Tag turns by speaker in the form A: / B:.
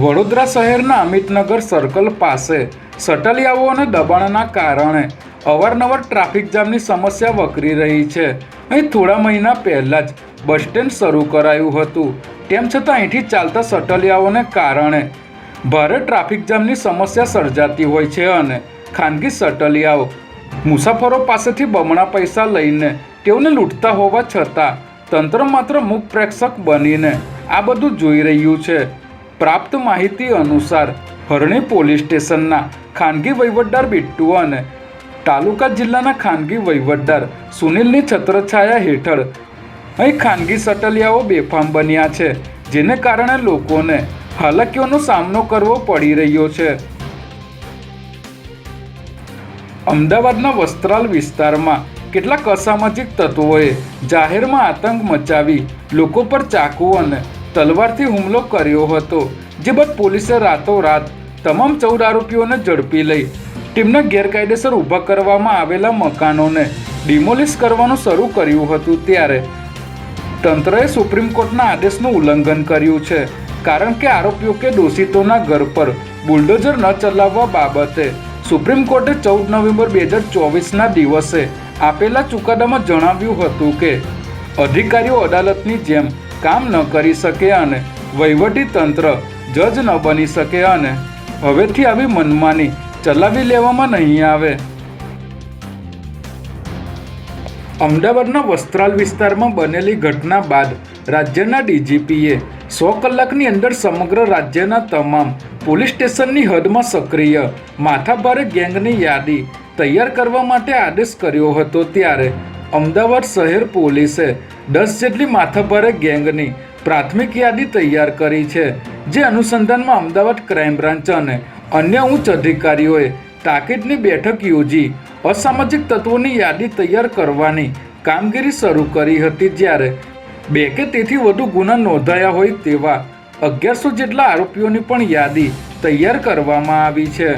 A: વડોદરા શહેરના અમિતનગર સર્કલ પાસે સટલિયાઓ અને દબાણના કારણે અવારનવાર ટ્રાફિક જામની સમસ્યા વકરી રહી છે. અહીં થોડા મહિના પહેલાં જ બસ સ્ટેન્ડ શરૂ કરાયું હતું. તેમ છતાં અહીંથી ચાલતા સટલિયાઓને કારણે ભારે ટ્રાફિક જામની સમસ્યા સર્જાતી હોય છે અને ખાનગી સટલિયાઓ મુસાફરો પાસેથી બમણા પૈસા લઈને તેઓને લૂંટતા હોવા છતાં તંત્ર માત્ર મુખ પ્રેક્ષક બનીને આ બધું જોઈ રહ્યું છે. પ્રાપ્ત માહિતી અનુસાર હરણી પોલીસ સ્ટેશનના ખાનગી વહીવટદાર બિટ્ટુ અને તાલુકા જિલ્લાના ખાનગી વહીવટદાર સુનિલની છત્રછાયા હેઠળ અહીં ખાનગી સટલિયાઓ બેફામ બન્યા છે, જેને કારણે લોકોને હાલાકીઓનો સામનો કરવો પડી રહ્યો છે. અમદાવાદના વસ્ત્રાલ વિસ્તારમાં કેટલાક અસામાજિક તત્વોએ જાહેરમાં આતંક મચાવી લોકો પર ચાકુ અને તલવારથી હુમલો કર્યો હતો જે બાદ પોલીસે રાતોરાત તમામ ચૌદ આરોપીઓને ઝડપી લઈ ટીમના ગેરકાયદેસર ઊભા કરવામાં આવેલા મકાનોને ડિમોલિશ કરવાનું શરૂ કર્યું હતું ત્યારે તંત્રએ સુપ્રીમ કોર્ટના આદેશનું ઉલ્લંઘન કર્યું છે, કારણ કે આરોપીઓ કે દોષિતોના ઘર પર બુલડોઝર ન ચલાવવા બાબતે સુપ્રીમ કોર્ટે ચૌદ નવેમ્બર બે હજાર ચોવીસના દિવસે આપેલા ચુકાદામાં જણાવ્યું હતું કે, અધિકારીઓ અદાલતની જેમ કામ ન કરી શકે અને વહીવટી તંત્ર જજ ન બની શકે અને હવેથી આવી મનમાની ચલાવી લેવામાં નહીં આવે. અમદાવાદના વસ્ત્રાલ વિસ્તારમાં બનેલી ઘટના બાદ રાજ્યના ડીજીપીએ સો કલાકની અંદર સમગ્ર રાજ્યના તમામ પોલીસ સ્ટેશનની હદમાં સક્રિય માથાભારે ગેંગની યાદી તૈયાર કરવા માટે આદેશ કર્યો હતો ત્યારે અમદાવાદ શહેર પોલીસે દસ જેટલી માથાભારે ગેંગની પ્રાથમિક યાદી તૈયાર કરી છે, જે અનુસંધાનમાં અમદાવાદ ક્રાઇમ બ્રાન્ચ અને અન્ય ઉચ્ચ અધિકારીઓએ તાકીદની બેઠક યોજી અસામાજિક તત્વોની યાદી તૈયાર કરવાની કામગીરી શરૂ કરી હતી જ્યારે બે કે તેથી વધુ ગુના નોંધાયા હોય તેવા અગિયારસો જેટલા આરોપીઓની પણ યાદી તૈયાર કરવામાં આવી છે.